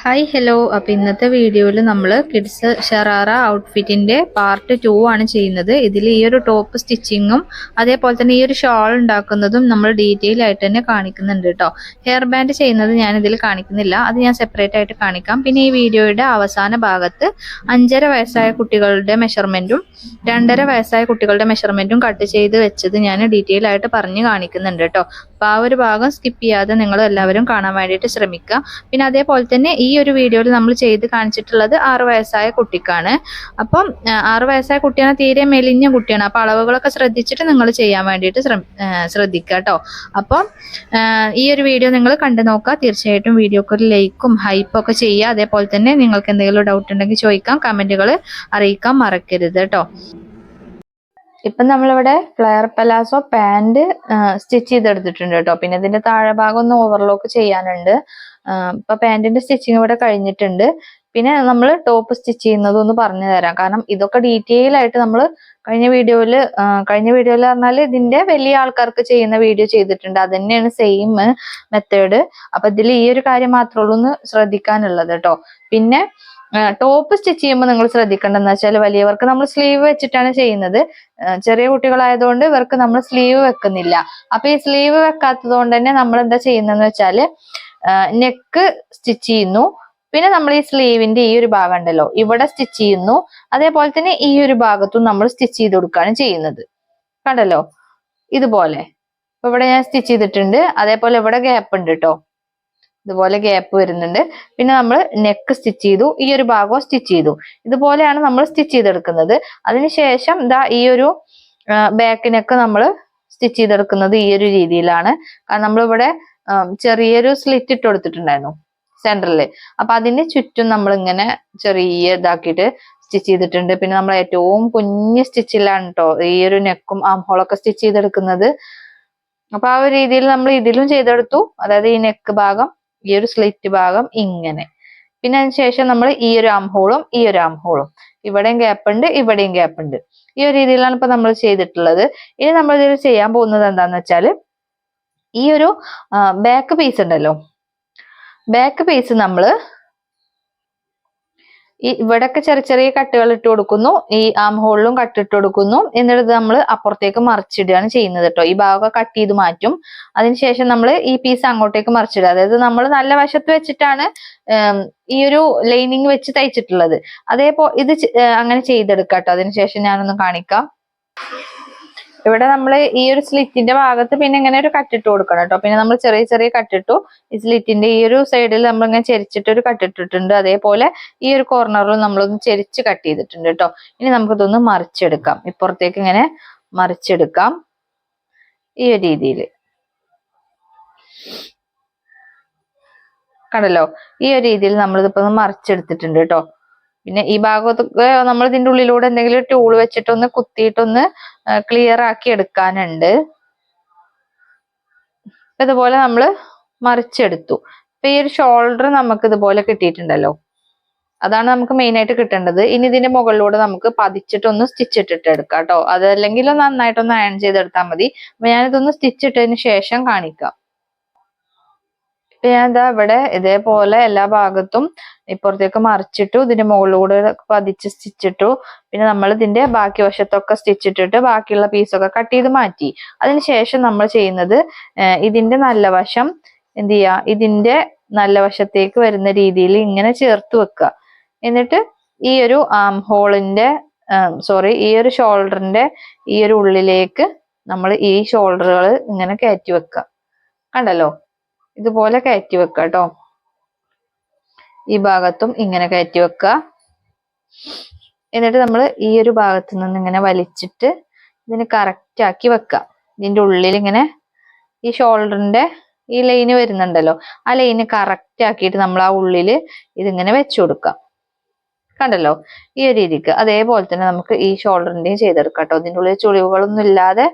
Hi hello അപ്പോൾ ഇന്നത്തെ വീഡിയോയിൽ നമ്മൾ കിഡ്സ് ഷറാറ ഔട്ട്ഫിറ്റിന്റെ പാർട്ട് ടു ആണ് ചെയ്യുന്നത്. ഇതിൽ ഈ ഒരു ടോപ്പ് സ്റ്റിച്ചിങ്ങും അതേപോലെ തന്നെ ഈ ഒരു ഷോൾ ഉണ്ടാക്കുന്നതും നമ്മൾ ഡീറ്റെയിൽ ആയിട്ട് തന്നെ കാണിക്കുന്നുണ്ട് കേട്ടോ ഹെയർ ബാൻഡ് ചെയ്യുന്നത് ഞാൻ ഇതിൽ കാണിക്കുന്നില്ല. അത് ഞാൻ സെപ്പറേറ്റ് ആയിട്ട് കാണിക്കാം. പിന്നെ ഈ വീഡിയോയുടെ അവസാന ഭാഗത്ത് അഞ്ചര വയസ്സായ കുട്ടികളുടെ മെഷർമെന്റും രണ്ടര വയസ്സായ കുട്ടികളുടെ മെഷർമെന്റും കട്ട് ചെയ്ത് വെച്ചത് ഞാൻ ഡീറ്റെയിൽ ആയിട്ട് പറഞ്ഞ് കാണിക്കുന്നുണ്ട് കേട്ടോ അപ്പോൾ ആ ഒരു ഭാഗം സ്കിപ്പ് ചെയ്യാതെ നിങ്ങൾ എല്ലാവരും കാണാൻ വേണ്ടിയിട്ട് ശ്രമിക്കുക. പിന്നെ അതേപോലെ തന്നെ ഒരു വീഡിയോയിൽ നമ്മൾ ചെയ്ത് കാണിച്ചിട്ടുള്ളത് ആറു വയസ്സായ കുട്ടിക്കാണ്. അപ്പം ആറു വയസ്സായ കുട്ടിയാണ് തീരെ മെലിഞ്ഞ കുട്ടിയാണ്. അപ്പോൾ അളവുകളൊക്കെ ശ്രദ്ധിച്ചിട്ട് നിങ്ങൾ ചെയ്യാൻ വേണ്ടിയിട്ട് ശ്രദ്ധിക്കുക കേട്ടോ. അപ്പം ഈ ഒരു വീഡിയോ നിങ്ങൾ കണ്ടു നോക്കുക. തീർച്ചയായിട്ടും വീഡിയോക്ക് ഒരു ലൈക്കും ഹൈപ്പും ഒക്കെ ചെയ്യുക. അതേപോലെ തന്നെ നിങ്ങൾക്ക് എന്തെങ്കിലും ഡൗട്ട് ഉണ്ടെങ്കിൽ ചോദിക്കാം കമന്റുകൾ അറിയിക്കാൻ മറക്കരുത് കേട്ടോ. ഇപ്പം നമ്മളിവിടെ ഫ്ലെയർ പലാസോ പാന്റ് സ്റ്റിച്ച് ചെയ്തെടുത്തിട്ടുണ്ട് കേട്ടോ. പിന്നെ ഇതിന്റെ താഴെ ഭാഗം ഒന്ന് ഓവർലോക്ക് ചെയ്യാനുണ്ട്. ഇപ്പൊ പാന്റിന്റെ സ്റ്റിച്ചിങ് ഇവിടെ കഴിഞ്ഞിട്ടുണ്ട്. പിന്നെ നമ്മൾ ടോപ്പ് സ്റ്റിച്ച് ചെയ്യുന്നത് ഒന്ന് പറഞ്ഞു തരാം. കാരണം ഇതൊക്കെ ഡീറ്റെയിൽ ആയിട്ട് നമ്മൾ കഴിഞ്ഞ വീഡിയോയിൽ കഴിഞ്ഞ വീഡിയോയിൽ പറഞ്ഞാൽ ഇതിന്റെ വലിയ ആൾക്കാർക്ക് ചെയ്യുന്ന വീഡിയോ ചെയ്തിട്ടുണ്ട്. അത് തന്നെയാണ് സെയിം മെത്തേഡ് അപ്പൊ ഇതിൽ ഈ ഒരു കാര്യം മാത്രമേ ഉള്ളൂ ഒന്ന് ശ്രദ്ധിക്കാനുള്ളത് കേട്ടോ പിന്നെ ടോപ്പ് സ്റ്റിച്ച് ചെയ്യുമ്പോൾ നിങ്ങൾ ശ്രദ്ധിക്കേണ്ടതെന്ന് വെച്ചാൽ വലിയവർക്ക് നമ്മൾ സ്ലീവ് വെച്ചിട്ടാണ് ചെയ്യുന്നത്. ചെറിയ കുട്ടികളായതുകൊണ്ട് ഇവർക്ക് നമ്മൾ സ്ലീവ് വെക്കുന്നില്ല. അപ്പൊ ഈ സ്ലീവ് വെക്കാത്തത് കൊണ്ട് തന്നെ നമ്മൾ എന്താ ചെയ്യുന്നതെന്ന് വെച്ചാൽ നെക്ക് സ്റ്റിച്ച് ചെയ്യുന്നു. പിന്നെ നമ്മൾ ഈ സ്ലീവിന്റെ ഈ ഒരു ഭാഗം ഉണ്ടല്ലോ ഇവിടെ സ്റ്റിച്ച് ചെയ്യുന്നു. അതേപോലെ തന്നെ ഈ ഒരു ഭാഗത്തും നമ്മൾ സ്റ്റിച്ച് ചെയ്ത് കൊടുക്കുകയാണ് ചെയ്യുന്നത്. കണ്ടല്ലോ? ഇതുപോലെ. ഇവിടെ ഞാൻ സ്റ്റിച്ച് ചെയ്തിട്ടുണ്ട്. അതേപോലെ ഇവിടെ ഗ്യാപ്പ് ഉണ്ട് കേട്ടോ ഇതുപോലെ ഗ്യാപ്പ് വരുന്നുണ്ട്. പിന്നെ നമ്മൾ നെക്ക് സ്റ്റിച്ച് ചെയ്തു ഈ ഒരു ഭാഗവും സ്റ്റിച്ച് ചെയ്തു. ഇതുപോലെയാണ് നമ്മൾ സ്റ്റിച്ച് ചെയ്തെടുക്കുന്നത്. അതിനുശേഷം ഇതാ ഈ ഒരു ബാക്ക് നെക്ക് നമ്മൾ സ്റ്റിച്ച് ചെയ്തെടുക്കുന്നത് ഈ ഒരു രീതിയിലാണ്. കാരണം നമ്മളിവിടെ ചെറിയൊരു സ്ലിറ്റ് ഇട്ട് കൊടുത്തിട്ടുണ്ടായിരുന്നു സെന്ററിൽ അപ്പൊ അതിന് ചുറ്റും നമ്മൾ ഇങ്ങനെ ചെറിയ ഇതാക്കിയിട്ട് സ്റ്റിച്ച് ചെയ്തിട്ടുണ്ട്. പിന്നെ നമ്മൾ ഏറ്റവും കുഞ്ഞ് സ്റ്റിച്ചിലാണ് കേട്ടോ ഈ ഒരു നെക്കും ആം ഹോളൊക്കെ സ്റ്റിച്ച് ചെയ്തെടുക്കുന്നത്. അപ്പൊ ആ ഒരു രീതിയിൽ നമ്മൾ ഇതിലും ചെയ്തെടുത്തു. അതായത് ഈ നെക്ക് ഭാഗം ഈ ഒരു സ്ലിറ്റ് ഭാഗം ഇങ്ങനെ. പിന്നെ അതിനുശേഷം നമ്മൾ ഈ ഒരു ആം ഹോളും ഈ ഒരു ആം ഹോളും ഇവിടെയും ഗ്യാപ്പ് ഉണ്ട് ഇവിടെയും ഗ്യാപ്പ് ഉണ്ട്. ഈ ഒരു രീതിയിലാണ് ഇപ്പൊ നമ്മൾ ചെയ്തിട്ടുള്ളത്. ഇനി നമ്മൾ ഇതിൽ ചെയ്യാൻ പോകുന്നത് എന്താന്ന് വെച്ചാൽ ഈ ഒരു ബാക്ക് പീസ് ഉണ്ടല്ലോ. ബാക്ക് പീസ് നമ്മൾ ഈ ഇവിടൊക്കെ ചെറിയ ചെറിയ കട്ടുകൾ ഇട്ട് കൊടുക്കുന്നു. ഈ ആം ഹോളിലും കട്ടിട്ട് കൊടുക്കുന്നു. എന്നിട്ട് നമ്മൾ അപ്പുറത്തേക്ക് മറിച്ചിടുകയാണ് ചെയ്യുന്നത് കേട്ടോ. ഈ ഭാഗമൊക്കെ കട്ട് ചെയ്ത് മാറ്റും. അതിനുശേഷം നമ്മൾ ഈ പീസ് അങ്ങോട്ടേക്ക് മറിച്ചിടുക. അതായത് നമ്മൾ നല്ല വശത്ത് വെച്ചിട്ടാണ് ഈ ഒരു ലൈനിങ് വെച്ച് തയ്ച്ചിട്ടുള്ളത്. അതേപോലെ ഇത് അങ്ങനെ ചെയ്തെടുക്കാം കേട്ടോ. അതിനുശേഷം ഞാനൊന്ന് കാണിക്കാം. ഇവിടെ നമ്മൾ ഈ ഒരു സ്ലിറ്റിന്റെ ഭാഗത്ത് പിന്നെ ഇങ്ങനെ ഒരു കട്ടിട്ട് കൊടുക്കണം കേട്ടോ പിന്നെ നമ്മൾ ചെറിയ ചെറിയ കട്ടിട്ടു ഈ സ്ലിറ്റിന്റെ ഈ ഒരു സൈഡിൽ നമ്മൾ ഇങ്ങനെ ചെരിച്ചിട്ട് ഒരു കട്ടിട്ടിട്ടുണ്ട് അതേപോലെ ഈ ഒരു കോർണറിലും നമ്മളൊന്ന് ചെരിച്ച് കട്ട് ചെയ്തിട്ടുണ്ട് കേട്ടോ ഇനി നമുക്കിതൊന്ന് മറിച്ചെടുക്കാം. ഇപ്പുറത്തേക്ക് ഇങ്ങനെ മറിച്ചെടുക്കാം. ഈ ഒരു രീതിയിൽ കണ്ടല്ലോ? ഈ ഒരു രീതിയിൽ നമ്മളിതിപ്പോ ഒന്ന് മറിച്ചെടുത്തിട്ടുണ്ട് കേട്ടോ പിന്നെ ഈ ഭാഗത്തൊക്കെ നമ്മൾ ഇതിന്റെ ഉള്ളിലൂടെ എന്തെങ്കിലും ടൂൾ വെച്ചിട്ടൊന്ന് കുത്തിയിട്ടൊന്ന് ക്ലിയർ ആക്കി എടുക്കാനുണ്ട്. ഇതുപോലെ നമ്മൾ മറിച്ചെടുത്തു. ഇപ്പൊ ഈ ഒരു ഷോൾഡർ നമുക്ക് ഇതുപോലെ കിട്ടിയിട്ടുണ്ടല്ലോ. അതാണ് നമുക്ക് മെയിൻ ആയിട്ട് കിട്ടേണ്ടത്. ഇനി ഇതിന്റെ മുകളിലൂടെ നമുക്ക് പതിച്ചിട്ടൊന്ന് സ്റ്റിച്ച് ഇട്ടിട്ട് എടുക്കാം കേട്ടോ. അതല്ലെങ്കിൽ നന്നായിട്ടൊന്ന് അയൺ ചെയ്തെടുത്താൽ മതി. അപ്പൊ ഞാനിതൊന്ന് സ്റ്റിച്ച് ഇട്ടതിന് ശേഷം കാണിക്കാം. ഇപ്പൊ ഞാൻ ഇവിടെ ഇതേപോലെ എല്ലാ ഭാഗത്തും ഇപ്പുറത്തേക്ക് മറിച്ചിട്ടു ഇതിന്റെ മുകളിലൂടെ പതിച്ച് സ്റ്റിച്ചിട്ടു. പിന്നെ നമ്മൾ ഇതിന്റെ ബാക്കി വശത്തൊക്കെ സ്റ്റിച്ച് ഇട്ടിട്ട് ബാക്കിയുള്ള പീസൊക്കെ കട്ട് ചെയ്ത് മാറ്റി. അതിനുശേഷം നമ്മൾ ചെയ്യുന്നത് ഇതിന്റെ നല്ല വശം എന്ത് ചെയ്യാ ഇതിന്റെ നല്ല വശത്തേക്ക് വരുന്ന രീതിയിൽ ഇങ്ങനെ ചേർത്ത് വെക്കുക എന്നിട്ട് ഈ ഒരു ആം ഹോളിന്റെ സോറി ഈ ഒരു ഷോൾഡറിന്റെ ഈ ഒരു ഉള്ളിലേക്ക് നമ്മൾ ഈ ഷോൾഡറുകൾ ഇങ്ങനെ കയറ്റി വെക്കുക കണ്ടല്ലോ? ഇതുപോലെ കയറ്റി വെക്കുക കേട്ടോ ഈ ഭാഗത്തും ഇങ്ങനെ കയറ്റി വെക്കുക എന്നിട്ട് നമ്മൾ ഈ ഒരു ഭാഗത്ത് നിന്ന് ഇങ്ങനെ വലിച്ചിട്ട് ഇതിന് കറക്റ്റ് ആക്കി വെക്കുക ഇതിന്റെ ഉള്ളിൽ ഇങ്ങനെ ഈ ഷോൾഡറിന്റെ ഈ ലൈന് വരുന്നുണ്ടല്ലോ. ആ ലൈന് കറക്റ്റ് ആക്കിയിട്ട് നമ്മൾ ആ ഉള്ളിൽ ഇതിങ്ങനെ വെച്ചു കൊടുക്കാം. കണ്ടല്ലോ? ഈ ഒരു രീതിക്ക്. അതേപോലെ തന്നെ നമുക്ക് ഈ ഷോൾഡറിന്റെയും ചെയ്തെടുക്കാം കേട്ടോ ഇതിന്റെ ഉള്ളിൽ ചുളിവുകളൊന്നും ഇല്ലാതെ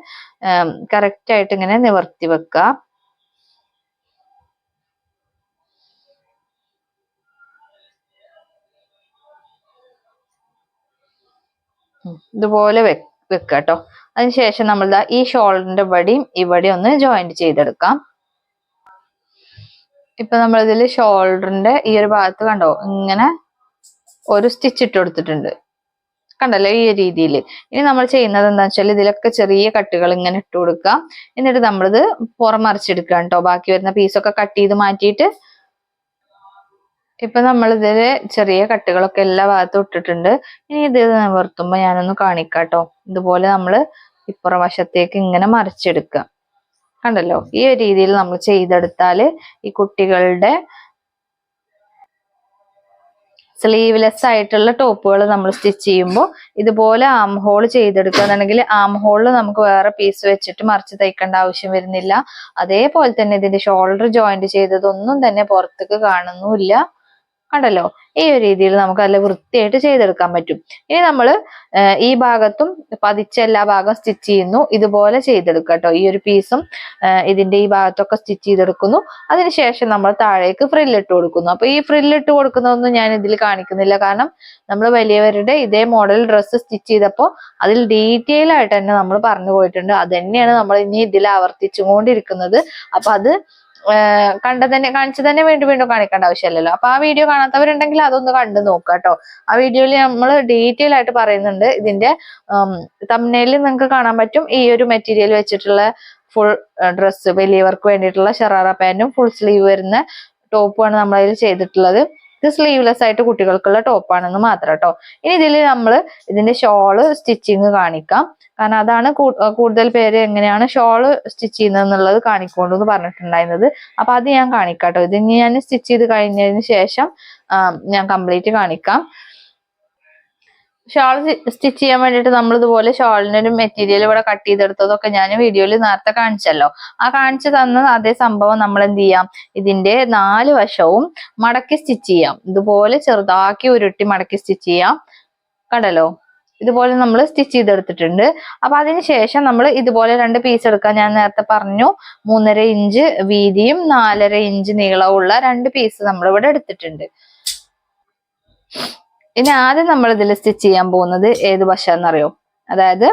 കറക്റ്റ് ആയിട്ട് ഇങ്ങനെ നിവർത്തി വെക്കുക ഇതുപോലെ വെക്കുക കേട്ടോ അതിനുശേഷം നമ്മൾ ഈ ഷോൾഡറിന്റെ ഇവിടെയും ഇവിടെ ഒന്ന് ജോയിന്റ് ചെയ്തെടുക്കാം. ഇപ്പൊ നമ്മളിതിൽ ഷോൾഡറിന്റെ ഈ ഒരു ഭാഗത്ത് കണ്ടോ ഇങ്ങനെ ഒരു സ്റ്റിച്ച് ഇട്ട് കൊടുത്തിട്ടുണ്ട്. കണ്ടല്ലോ ഈ രീതിയിൽ ഇനി നമ്മൾ ചെയ്യുന്നത് എന്താ വെച്ചാൽ ഇതിലൊക്കെ ചെറിയ കട്ടുകൾ ഇങ്ങനെ ഇട്ട് കൊടുക്കാം. എന്നിട്ട് നമ്മളിത് പുറം മറിച്ചെടുക്കാം കേട്ടോ ബാക്കി വരുന്ന പീസൊക്കെ കട്ട് ചെയ്ത് മാറ്റിയിട്ട് ഇപ്പൊ നമ്മൾ ഇതിൽ ചെറിയ കട്ടുകളൊക്കെ എല്ലാ ഭാഗത്തും ഇട്ടിട്ടുണ്ട്. ഇനി ഇത് നിവർത്തുമ്പോൾ ഞാനൊന്ന് കാണിക്കാട്ടോ. ഇതുപോലെ നമ്മൾ ഇപ്പുറം വശത്തേക്ക് ഇങ്ങനെ മറിച്ചെടുക്കുക കണ്ടല്ലോ? ഈ ഒരു രീതിയിൽ നമ്മൾ ചെയ്തെടുത്താൽ ഈ കുട്ടികളുടെ സ്ലീവ്ലെസ് ആയിട്ടുള്ള ടോപ്പുകൾ നമ്മൾ സ്റ്റിച്ച് ചെയ്യുമ്പോൾ ഇതുപോലെ ആം ഹോൾ ചെയ്തെടുക്കുകയാണെന്നുണ്ടെങ്കിൽ ആം ഹോളിൽ നമുക്ക് വേറെ പീസ് വെച്ചിട്ട് മറിച്ച് തയ്ക്കേണ്ട ആവശ്യം വരുന്നില്ല. അതേപോലെ തന്നെ ഇതിന്റെ ഷോൾഡർ ജോയിന്റ് ചെയ്തതൊന്നും തന്നെ പുറത്തേക്ക് കാണുന്നുമില്ല. കണ്ടല്ലോ ഈ ഒരു രീതിയിൽ നമുക്ക് നല്ല വൃത്തിയായിട്ട് ചെയ്തെടുക്കാൻ പറ്റും. ഇനി നമ്മൾ ഈ ഭാഗത്തും പതിച്ച എല്ലാ ഭാഗം സ്റ്റിച്ച് ചെയ്യുന്നു. ഇതുപോലെ ചെയ്തെടുക്കുക കേട്ടോ. ഈ ഒരു പീസും ഇതിന്റെ ഈ ഭാഗത്തൊക്കെ സ്റ്റിച്ച് ചെയ്തെടുക്കുന്നു. അതിനുശേഷം നമ്മൾ താഴേക്ക് ഫ്രില്ലിട്ട് കൊടുക്കുന്നു. അപ്പൊ ഈ ഫ്രില്ലിട്ട് കൊടുക്കുന്നതൊന്നും ഞാൻ ഇതിൽ കാണിക്കുന്നില്ല. കാരണം നമ്മൾ വലിയവരുടെ ഇതേ മോഡൽ ഡ്രസ്സ് സ്റ്റിച്ച് ചെയ്തപ്പോൾ അതിൽ ഡീറ്റെയിൽ ആയിട്ട് തന്നെ നമ്മൾ പറഞ്ഞു പോയിട്ടുണ്ട്. അത് തന്നെയാണ് നമ്മൾ ഇനി ഇതിൽ ആവർത്തിച്ചുകൊണ്ടിരിക്കുന്നത്. അപ്പൊ അത് കണ്ട തന്നെ കാണിച്ചു തന്നെ വീണ്ടും വീണ്ടും കാണിക്കേണ്ട ആവശ്യമില്ലല്ലോ. അപ്പൊ ആ വീഡിയോ കാണാത്തവരുണ്ടെങ്കിൽ അതൊന്ന് കണ്ടു നോക്കുക കേട്ടോ. ആ വീഡിയോയിൽ നമ്മൾ ഡീറ്റെയിൽ ആയിട്ട് പറയുന്നുണ്ട്. ഇതിന്റെ തമ്മനയിൽ നിങ്ങൾക്ക് കാണാൻ പറ്റും. ഈ ഒരു മെറ്റീരിയൽ വെച്ചിട്ടുള്ള ഫുൾ ഡ്രസ്സ് വലിയവർക്ക് വേണ്ടിയിട്ടുള്ള ഷറാറ പാന്റും ഫുൾ സ്ലീവ് വരുന്ന ടോപ്പുമാണ് നമ്മളതിൽ ചെയ്തിട്ടുള്ളത്. ഇത് സ്ലീവ്ലെസ് ആയിട്ട് കുട്ടികൾക്കുള്ള ടോപ്പാണെന്ന് മാത്രം കേട്ടോ. ഇനി ഇതിൽ നമ്മൾ ഇതിന്റെ ഷോൾ സ്റ്റിച്ചിങ് കാണിക്കാം. കാരണം അതാണ് കൂടുതൽ പേര് എങ്ങനെയാണ് ഷോൾ സ്റ്റിച്ച് ചെയ്യുന്നത് എന്നുള്ളത് കാണിക്കൊണ്ടു എന്ന് പറഞ്ഞിട്ടുണ്ടായിരുന്നത്. അപ്പൊ അത് ഞാൻ കാണിക്കാം കേട്ടോ ഇത് ഞാൻ സ്റ്റിച്ച് ചെയ്ത് കഴിഞ്ഞതിന് ശേഷം ഞാൻ കംപ്ലീറ്റ് കാണിക്കാം. ഷാൾ സ്റ്റിച്ച് ചെയ്യാൻ വേണ്ടിയിട്ട് നമ്മൾ ഇതുപോലെ ഷാളിനൊരു മെറ്റീരിയൽ ഇവിടെ കട്ട് ചെയ്തെടുത്തതൊക്കെ ഞാൻ വീഡിയോയിൽ നേരത്തെ കാണിച്ചല്ലോ. ആ കാണിച്ചു തന്ന അതേ സംഭവം നമ്മൾ എന്ത് ചെയ്യാം? ഇതിന്റെ നാല് വശവും മടക്കി സ്റ്റിച്ച് ചെയ്യാം. ഇതുപോലെ ചെറുതാക്കി ഉരുട്ടി മടക്കി സ്റ്റിച്ച് ചെയ്യാം. കണ്ടല്ലോ? ഇതുപോലെ നമ്മൾ സ്റ്റിച്ച് ചെയ്തെടുത്തിട്ടുണ്ട്. അപ്പൊ അതിനുശേഷം നമ്മൾ ഇതുപോലെ രണ്ട് പീസ് എടുക്കാൻ ഞാൻ നേരത്തെ പറഞ്ഞു. മൂന്നര ഇഞ്ച് വീതിയും നാലര ഇഞ്ച് നീളവുമുള്ള രണ്ട് പീസ് നമ്മൾ ഇവിടെ എടുത്തിട്ടുണ്ട്. ഇനി ആദ്യം നമ്മൾ ഇതിൽ സ്റ്റിച്ച് ചെയ്യാൻ പോകുന്നത് ഏത് വശമെന്നറിയോ അതായത്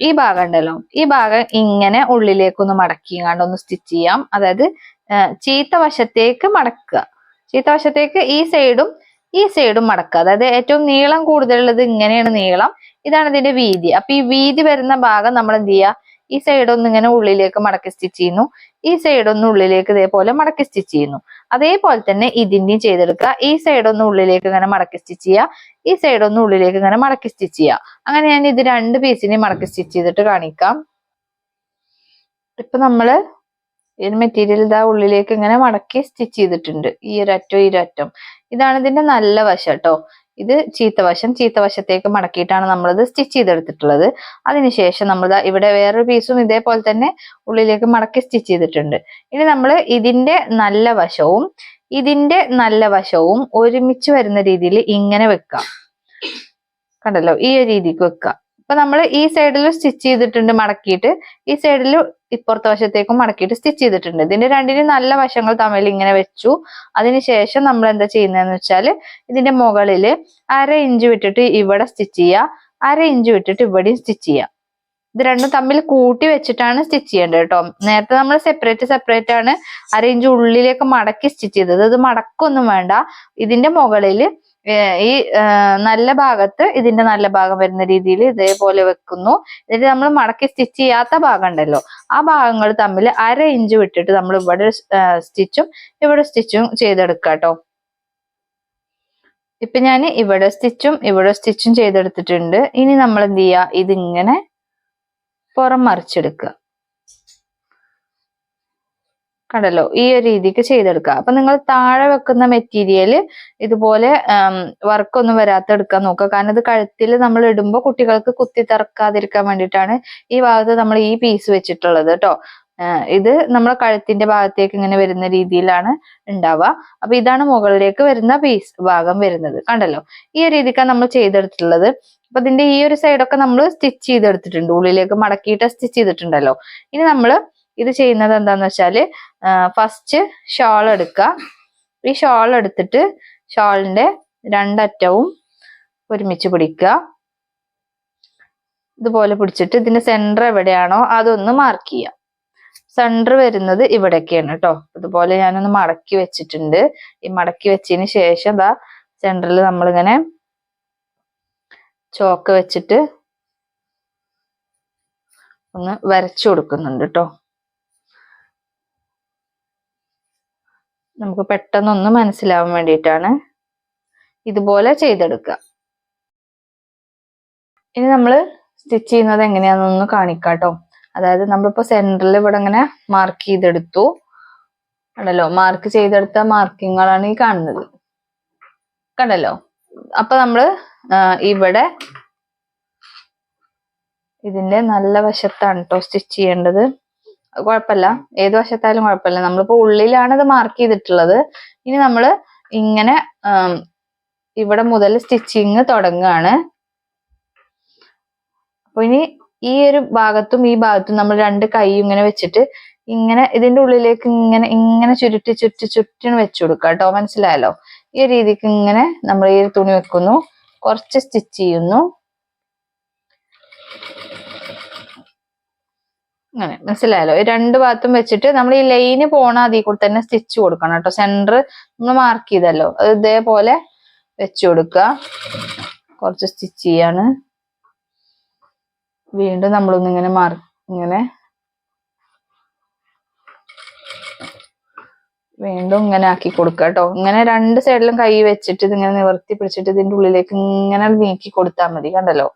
ഈ ഭാഗം ഉണ്ടല്ലോ. ഈ ഭാഗം ഇങ്ങനെ ഉള്ളിലേക്കൊന്ന് മടക്കി ഒന്ന് സ്റ്റിച്ച് ചെയ്യാം. അതായത് ചീത്ത വശത്തേക്ക് മടക്കുക. ചീത്ത വശത്തേക്ക് ഈ സൈഡും ഈ സൈഡും മടക്കുക. അതായത് ഏറ്റവും നീളം കൂടുതലുള്ളത് ഇങ്ങനെയാണ് നീളം. ഇതാണ് ഇതിന്റെ വീതി. അപ്പൊ ഈ വീതി വരുന്ന ഭാഗം നമ്മൾ എന്ത് ചെയ്യുക? ഈ സൈഡ് ഒന്ന് ഇങ്ങനെ ഉള്ളിലേക്ക് മടക്കി സ്റ്റിച്ച് ചെയ്യുന്നു. ഈ സൈഡ് ഒന്ന് ഉള്ളിലേക്ക് ഇതേപോലെ മടക്കി സ്റ്റിച്ച് ചെയ്യുന്നു. അതേപോലെ തന്നെ ഇതിന്റെയും ചെയ്തെടുക്കുക. ഈ സൈഡ് ഒന്ന് ഉള്ളിലേക്ക് ഇങ്ങനെ മടക്കി സ്റ്റിച്ച് ചെയ്യുക. ഈ സൈഡ് ഒന്ന് ഉള്ളിലേക്ക് ഇങ്ങനെ മടക്കി സ്റ്റിച്ച് ചെയ്യുക. അങ്ങനെ ഞാൻ ഇത് രണ്ട് പീസിനെയും മടക്കി സ്റ്റിച്ച് ചെയ്തിട്ട് കാണിക്കാം. ഇപ്പൊ നമ്മൾ ഈ മെറ്റീരിയൽ ഇതാ ഉള്ളിലേക്ക് ഇങ്ങനെ മടക്കി സ്റ്റിച്ച് ചെയ്തിട്ടുണ്ട്. ഈ ഒരു അറ്റം ഈ ഒരു അറ്റം ഇതാണ് ഇതിന്റെ നല്ല വശം കേട്ടോ. ഇത് ചീത്തവശം ചീത്തവശത്തേക്ക് മടക്കിയിട്ടാണ് നമ്മളിത് സ്റ്റിച്ച് ചെയ്തെടുത്തിട്ടുള്ളത്. അതിനുശേഷം നമ്മൾ ഇവിടെ വേറൊരു പീസും ഇതേപോലെ തന്നെ ഉള്ളിലേക്ക് മടക്കി സ്റ്റിച്ച് ചെയ്തിട്ടുണ്ട്. ഇനി നമ്മൾ ഇതിന്റെ നല്ല വശവും ഇതിന്റെ നല്ല വശവും ഒരുമിച്ച് വരുന്ന രീതിയിൽ ഇങ്ങനെ വെക്കാം. കണ്ടല്ലോ? ഈ ഒരു രീതിക്ക് വെക്കാം. അപ്പൊ നമ്മൾ ഈ സൈഡിൽ സ്റ്റിച്ച് ചെയ്തിട്ടുണ്ട് മടക്കിയിട്ട് ഈ സൈഡിൽ ഇപ്പുറത്തെ വശത്തേക്കും മടക്കിയിട്ട് സ്റ്റിച്ച് ചെയ്തിട്ടുണ്ട്. ഇതിന്റെ രണ്ടിനും നല്ല വശങ്ങൾ തമ്മിൽ ഇങ്ങനെ വെച്ചു. അതിനുശേഷം നമ്മൾ എന്താ ചെയ്യുന്നതെന്ന് വെച്ചാൽ ഇതിന്റെ മുകളിൽ അര ഇഞ്ച് വിട്ടിട്ട് ഇവിടെ സ്റ്റിച്ച് ചെയ്യുക. അര ഇഞ്ച് വിട്ടിട്ട് ഇവിടെയും സ്റ്റിച്ച് ചെയ്യുക. ഇത് രണ്ടും തമ്മിൽ കൂട്ടി വെച്ചിട്ടാണ് സ്റ്റിച്ച് ചെയ്യേണ്ടത് കേട്ടോ. നേരത്തെ നമ്മൾ സെപ്പറേറ്റ് സെപ്പറേറ്റ് ആണ് അര ഇഞ്ച് ഉള്ളിലേക്ക് മടക്കി സ്റ്റിച്ച് ചെയ്തത്. ഇത് മടക്കൊന്നും വേണ്ട. ഇതിന്റെ മുകളിൽ ഈ നല്ല ഭാഗത്ത് ഇതിന്റെ നല്ല ഭാഗം വരുന്ന രീതിയിൽ ഇതേപോലെ വെക്കുന്നു. എന്നിട്ട് നമ്മൾ മടക്കി സ്റ്റിച്ച് ചെയ്യാത്ത ഭാഗം ഉണ്ടല്ലോ ആ ഭാഗങ്ങൾ തമ്മിൽ അര ഇഞ്ച് വിട്ടിട്ട് നമ്മൾ ഇവിടെ സ്റ്റിച്ചും ഇവിടെ സ്റ്റിച്ചും ചെയ്തെടുക്കാം കേട്ടോ ഇപ്പൊ ഞാൻ ഇവിടെ സ്റ്റിച്ചും ഇവിടെ സ്റ്റിച്ചും ചെയ്തെടുത്തിട്ടുണ്ട്. ഇനി നമ്മൾ എന്ത് ചെയ്യുക? ഇതിങ്ങനെ പുറം മറിച്ചെടുക്കുക. കണ്ടല്ലോ ഈ ഒരു രീതിക്ക് ചെയ്തെടുക്കുക. അപ്പൊ നിങ്ങൾ താഴെ വെക്കുന്ന മെറ്റീരിയൽ ഇതുപോലെ വർക്കൊന്നും വരാത്ത എടുക്കാൻ നോക്കുക. കാരണം ഇത് കഴുത്തിൽ നമ്മൾ ഇടുമ്പോൾ കുട്ടികൾക്ക് കുത്തി തറക്കാതിരിക്കാൻ വേണ്ടിയിട്ടാണ് ഈ ഭാഗത്ത് നമ്മൾ ഈ പീസ് വെച്ചിട്ടുള്ളത് കേട്ടോ ഇത് നമ്മൾ കഴുത്തിന്റെ ഭാഗത്തേക്ക് ഇങ്ങനെ വരുന്ന രീതിയിലാണ് ഉണ്ടാവുക. അപ്പൊ ഇതാണ് മുകളിലേക്ക് വരുന്ന പീസ് ഭാഗം വരുന്നത്. കണ്ടല്ലോ? ഈ ഒരു രീതിക്കാണ് നമ്മൾ ചെയ്തെടുത്തിട്ടുള്ളത്. അപ്പൊ ഇതിന്റെ ഈ ഒരു സൈഡൊക്കെ നമ്മൾ സ്റ്റിച്ച് ചെയ്തെടുത്തിട്ടുണ്ട്. ഉള്ളിലേക്ക് മടക്കിയിട്ട് സ്റ്റിച്ച് ചെയ്തിട്ടുണ്ടല്ലോ. ഇനി നമ്മൾ ഇത് ചെയ്യുന്നത് എന്താന്ന് വെച്ചാൽ ഫസ്റ്റ് ഷോൾ എടുക്കുക. ഈ ഷോൾ എടുത്തിട്ട് ഷോളിന്റെ രണ്ടറ്റവും ഒരുമിച്ച് പിടിക്കുക. ഇതുപോലെ പിടിച്ചിട്ട് ഇതിന്റെ സെന്റർ എവിടെയാണോ അതൊന്ന് മാർക്ക് ചെയ്യാം സെന്റർ വരുന്നത് ഇവിടേക്കാണ് കേട്ടോ ഇതുപോലെ ഞാനൊന്ന് മടക്കി വെച്ചിട്ടുണ്ട്. ഈ മടക്കി വെച്ചതിന് ശേഷം ദാ സെന്ററിൽ നമ്മളിങ്ങനെ ചോക്ക് വെച്ചിട്ട് ഒന്ന് വരച്ചു കൊടുക്കുന്നുണ്ട് കേട്ടോ നമുക്ക് പെട്ടെന്നൊന്ന് മനസ്സിലാവാൻ വേണ്ടിയിട്ടാണ് ഇതുപോലെ ചെയ്തെടുക്കുക. ഇനി നമ്മൾ സ്റ്റിച്ച് ചെയ്യുന്നത് എങ്ങനെയാണെന്നൊന്ന് കാണിക്കാട്ടോ അതായത് നമ്മളിപ്പോൾ സെന്ററിൽ ഇവിടെ ഇങ്ങനെ മാർക്ക് ചെയ്തെടുത്തു. കണ്ടല്ലോ? മാർക്ക് ചെയ്തെടുത്ത മാർക്കിങ്ങുകളാണ് ഈ കാണുന്നത്. കണ്ടല്ലോ? അപ്പൊ നമ്മൾ ഇവിടെ ഇതിന്റെ നല്ല വശത്താണ് കേട്ടോ സ്റ്റിച്ച് ചെയ്യേണ്ടത്. കുഴപ്പമില്ല. ഏത് വശത്തായാലും കുഴപ്പമില്ല. നമ്മളിപ്പോ ഉള്ളിലാണ് ഇത് മാർക്ക് ചെയ്തിട്ടുള്ളത്. ഇനി നമ്മൾ ഇങ്ങനെ ഇവിടെ മുതൽ സ്റ്റിച്ചിങ് തുടങ്ങുകയാണ്. അപ്പൊ ഇനി ഈ ഒരു ഭാഗത്തും ഈ ഭാഗത്തും നമ്മൾ രണ്ട് കൈ ഇങ്ങനെ വെച്ചിട്ട് ഇങ്ങനെ ഇതിന്റെ ഉള്ളിലേക്ക് ഇങ്ങനെ ഇങ്ങനെ ചുരുട്ടി ചുരുട്ടി ചുറ്റിന് വെച്ചു കൊടുക്കുക കേട്ടോ. മനസ്സിലായല്ലോ? ഈ രീതിക്ക് ഇങ്ങനെ നമ്മൾ ഈ തുണി വെക്കുന്നു. കുറച്ച് സ്റ്റിച്ച് ചെയ്യുന്നു. അങ്ങനെ മനസ്സിലായല്ലോ. രണ്ട് ഭാഗത്തും വെച്ചിട്ട് നമ്മൾ ഈ ലൈന് പോണ അതിൽ കൂടെ തന്നെ സ്റ്റിച്ച് കൊടുക്കണം കേട്ടോ. സെന്റർ നമ്മൾ മാർക്ക് ചെയ്തല്ലോ. അത് ഇതേപോലെ വെച്ചു കൊടുക്കുക. കുറച്ച് സ്റ്റിച്ച് ചെയ്യാണ്. വീണ്ടും നമ്മളൊന്ന് ഇങ്ങനെ മാർക്ക് ഇങ്ങനെ. വീണ്ടും ഇങ്ങനെ ആക്കി കൊടുക്കുക കേട്ടോ. ഇങ്ങനെ രണ്ട് സൈഡിലും കൈ വെച്ചിട്ട് ഇതിങ്ങനെ നിവർത്തി പിടിച്ചിട്ട് ഇതിന്റെ ഉള്ളിലേക്ക് ഇങ്ങനെ നീക്കി കൊടുത്താൽ മതി. കണ്ടല്ലോ?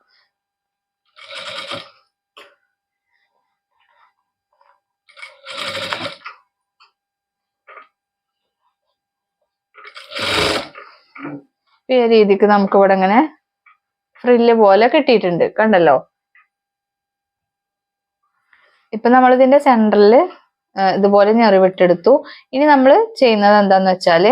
ഈ രീതിക്ക് നമുക്ക് ഇവിടെ ഇങ്ങനെ ഫ്രില്ല് പോലെ കിട്ടിയിട്ടുണ്ട്. കണ്ടല്ലോ? ഇപ്പൊ നമ്മൾ ഇതിന്റെ സെന്ററിൽ ഇതുപോലെ ഞെറിവിട്ടെടുത്തു ഇനി നമ്മൾ ചെയ്യുന്നത് എന്താന്ന് വെച്ചാൽ